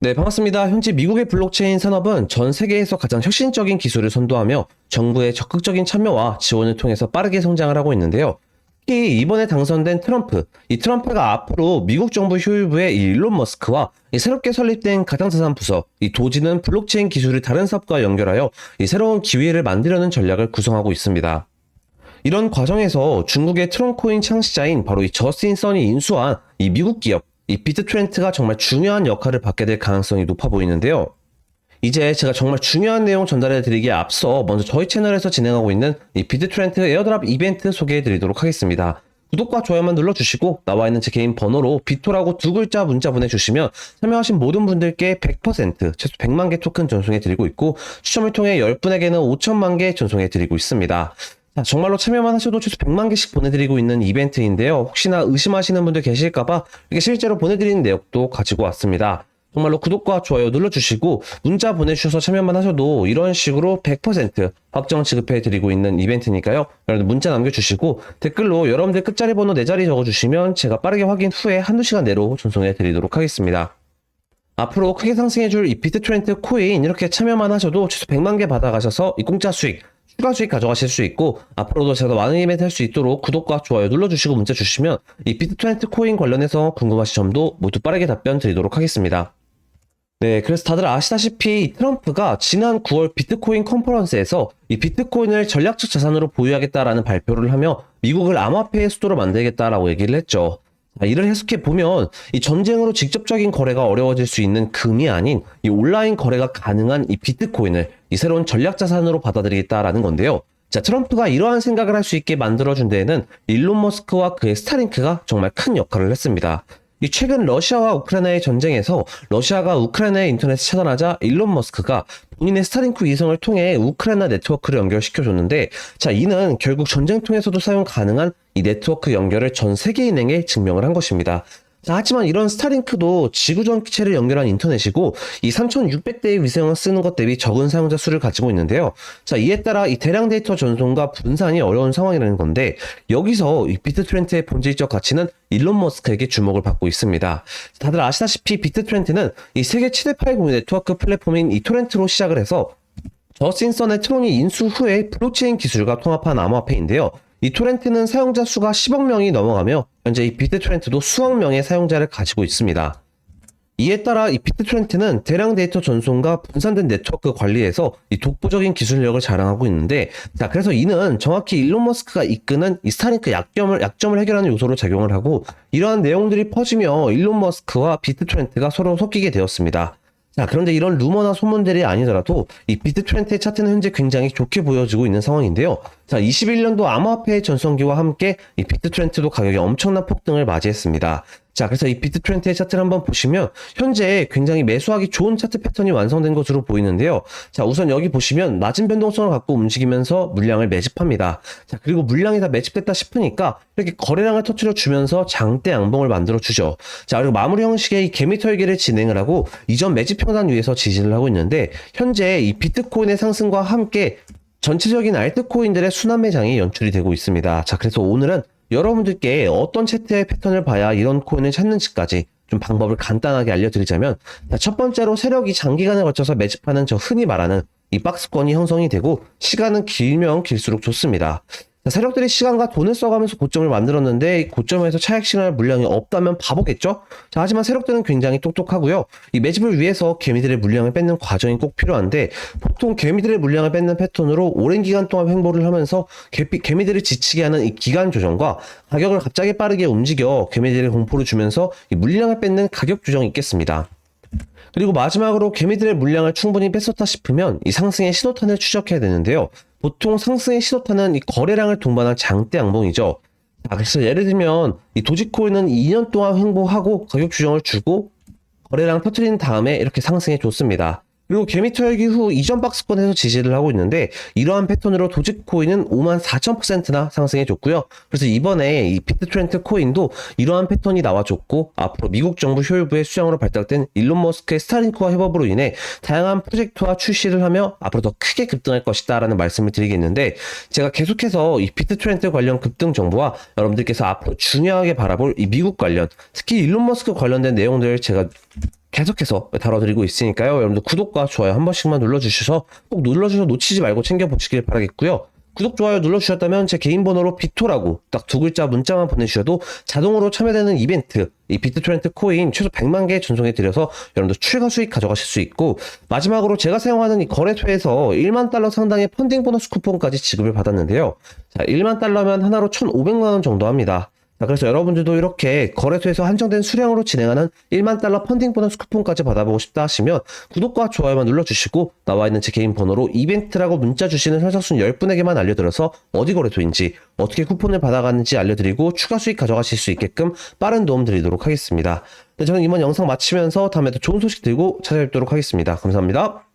네, 반갑습니다. 현재 미국의 블록체인 산업은 전 세계에서 가장 혁신적인 기술을 선도하며 정부의 적극적인 참여와 지원을 통해서 빠르게 성장을 하고 있는데요. 특히 이번에 당선된 트럼프, 이 트럼프가 앞으로 미국 정부 효율부의 이 일론 머스크와 이 새롭게 설립된 가상자산 부서, 이 도지는 블록체인 기술을 다른 사업과 연결하여 이 새로운 기회를 만들려는 전략을 구성하고 있습니다. 이런 과정에서 중국의 트론코인 창시자인 바로 이 저스틴 선이 인수한 이 미국 기업, 이 비트 트렌트가 정말 중요한 역할을 받게 될 가능성이 높아 보이는데요. 이제 제가 정말 중요한 내용 전달해 드리기에 앞서 먼저 저희 채널에서 진행하고 있는 이 비트 트렌트 에어드랍 이벤트 소개해 드리도록 하겠습니다. 구독과 좋아요만 눌러주시고 나와 있는 제 개인 번호로 비토라고 두 글자 문자 보내주시면 참여하신 모든 분들께 100% 최소 100만 개 토큰 전송해 드리고 있고 추첨을 통해 10분에게는 5천만 개 전송해 드리고 있습니다. 자, 정말로 참여만 하셔도 최소 100만 개씩 보내드리고 있는 이벤트인데요. 혹시나 의심하시는 분들 계실까봐 이렇게 실제로 보내드리는 내역도 가지고 왔습니다. 정말로 구독과 좋아요 눌러주시고 문자 보내주셔서 참여만 하셔도 이런 식으로 100% 확정 지급해드리고 있는 이벤트니까요. 여러분들 문자 남겨주시고 댓글로 여러분들 끝자리 번호 4자리 적어주시면 제가 빠르게 확인 후에 한두 시간 내로 전송해드리도록 하겠습니다. 앞으로 크게 상승해줄 이 비트트렌트 코인 이렇게 참여만 하셔도 최소 100만 개 받아가셔서 이 공짜 수익 추가 수익 가져가실 수 있고 앞으로도 제가 더 많은 이벤트 할 수 있도록 구독과 좋아요 눌러주시고 문자 주시면 이 비트트렌트 코인 관련해서 궁금하신 점도 모두 빠르게 답변 드리도록 하겠습니다. 네, 그래서 다들 아시다시피 이 트럼프가 지난 9월 비트코인 컨퍼런스에서 이 비트코인을 전략적 자산으로 보유하겠다라는 발표를 하며 미국을 암호화폐의 수도로 만들겠다라고 얘기를 했죠. 자, 이를 해석해 보면 이 전쟁으로 직접적인 거래가 어려워질 수 있는 금이 아닌 이 온라인 거래가 가능한 이 비트코인을 이 새로운 전략 자산으로 받아들이겠다라는 건데요. 자, 트럼프가 이러한 생각을 할 수 있게 만들어준 데에는 일론 머스크와 그의 스타링크가 정말 큰 역할을 했습니다. 이 최근 러시아와 우크라이나의 전쟁에서 러시아가 우크라이나의 인터넷을 차단하자 일론 머스크가 본인의 스타링크 위성을 통해 우크라이나 네트워크를 연결시켜줬는데 자 이는 결국 전쟁통에서도 사용 가능한 이 네트워크 연결을 전 세계인에게 증명을 한 것입니다. 자, 하지만 이런 스타링크도 지구 전 기체를 연결한 인터넷이고 이 3600대의 위성을 쓰는 것 대비 적은 사용자 수를 가지고 있는데요. 자, 이에 따라 이 대량 데이터 전송과 분산이 어려운 상황이라는 건데 여기서 이 비트트렌트의 본질적 가치는 일론 머스크에게 주목을 받고 있습니다. 다들 아시다시피 비트트렌트는 이 세계 최대 파일 공유 네트워크 플랫폼인 이 토렌트로 시작을 해서 저스틴 선의 트론이 인수 후에 블록체인 기술과 통합한 암호화폐인데요. 이 토렌트는 사용자 수가 10억 명이 넘어가며 현재 이 비트 토렌트도 수억 명의 사용자를 가지고 있습니다. 이에 따라 이 비트 토렌트는 대량 데이터 전송과 분산된 네트워크 관리에서 이 독보적인 기술력을 자랑하고 있는데 자 그래서 이는 정확히 일론 머스크가 이끄는 이 스타링크 약점을 약점을 해결하는 요소로 작용을 하고 이러한 내용들이 퍼지며 일론 머스크와 비트 토렌트가 서로 섞이게 되었습니다. 자, 그런데 이런 루머나 소문들이 아니더라도 이 비트트렌트의 차트는 현재 굉장히 좋게 보여지고 있는 상황인데요. 자, 21년도 암호화폐 전성기와 함께 이 비트트렌트도 가격이 엄청난 폭등을 맞이했습니다. 자, 그래서 이 비트 트렌트의 차트를 한번 보시면 현재 굉장히 매수하기 좋은 차트 패턴이 완성된 것으로 보이는데요. 자, 우선 여기 보시면 낮은 변동성을 갖고 움직이면서 물량을 매집합니다. 자, 그리고 물량이 다 매집됐다 싶으니까 이렇게 거래량을 터트려 주면서 장대 양봉을 만들어 주죠. 자, 그리고 마무리 형식의 이 개미 털기를 진행을 하고 이전 매집 평단 위에서 지지를 하고 있는데 현재 이 비트코인의 상승과 함께 전체적인 알트코인들의 순환 매장이 연출이 되고 있습니다. 자, 그래서 오늘은 여러분들께 어떤 차트의 패턴을 봐야 이런 코인을 찾는지까지 좀 방법을 간단하게 알려드리자면 자, 첫 번째로 세력이 장기간에 걸쳐서 매집하는 저 흔히 말하는 이 박스권이 형성이 되고 시간은 길면 길수록 좋습니다. 자, 세력들이 시간과 돈을 써가면서 고점을 만들었는데 이 고점에서 차익 실현할 물량이 없다면 바보겠죠? 자, 하지만 세력들은 굉장히 똑똑하고요. 이 매집을 위해서 개미들의 물량을 뺏는 과정이 꼭 필요한데 보통 개미들의 물량을 뺏는 패턴으로 오랜 기간 동안 횡보를 하면서 개미, 개미들을 지치게 하는 이 기간 조정과 가격을 갑자기 빠르게 움직여 개미들의 공포를 주면서 이 물량을 뺏는 가격 조정이 있겠습니다. 그리고 마지막으로 개미들의 물량을 충분히 뺐었다 싶으면 이 상승의 신호탄을 추적해야 되는데요. 보통 상승의 신호탄은 이 거래량을 동반한 장대 양봉이죠. 자, 그래서 예를 들면 이 도지코인은 2년 동안 횡보하고 가격 규정을 주고 거래량 터트린 다음에 이렇게 상승해 줬습니다. 그리고 개미 털기 후 이전 박스권에서 지지를 하고 있는데 이러한 패턴으로 도지코인은 5만 4천 퍼센트나 상승해 줬고요. 그래서 이번에 이 비트트렌트 코인도 이러한 패턴이 나와줬고 앞으로 미국 정부 효율부의 수장으로 발탁된 일론 머스크의 스타링크와 협업으로 인해 다양한 프로젝트와 출시를 하며 앞으로 더 크게 급등할 것이다 라는 말씀을 드리겠는데 제가 계속해서 이 비트트렌트 관련 급등 정보와 여러분들께서 앞으로 중요하게 바라볼 이 미국 관련 특히 일론 머스크 관련된 내용들을 제가 계속해서 다뤄드리고 있으니까요. 여러분들 구독과 좋아요 한 번씩만 눌러주셔서 꼭 눌러주셔서 놓치지 말고 챙겨보시길 바라겠고요. 구독, 좋아요 눌러주셨다면 제 개인 번호로 비토라고 딱 두 글자 문자만 보내주셔도 자동으로 참여되는 이벤트, 이 비트토렌트 코인 최소 100만 개 전송해드려서 여러분들 추가 수익 가져가실 수 있고 마지막으로 제가 사용하는 이 거래소에서 1만 달러 상당의 펀딩 보너스 쿠폰까지 지급을 받았는데요. 자, 1만 달러면 하나로 1,500만 원 정도 합니다. 자, 그래서 여러분들도 이렇게 거래소에서 한정된 수량으로 진행하는 1만 달러 펀딩 보너스 쿠폰까지 받아보고 싶다 하시면 구독과 좋아요만 눌러주시고 나와 있는 제 개인 번호로 이벤트라고 문자 주시는 현석순 10분에게만 알려드려서 어디 거래소인지 어떻게 쿠폰을 받아가는지 알려드리고 추가 수익 가져가실 수 있게끔 빠른 도움 드리도록 하겠습니다. 네, 저는 이번 영상 마치면서 다음에 또 좋은 소식 들고 찾아뵙도록 하겠습니다. 감사합니다.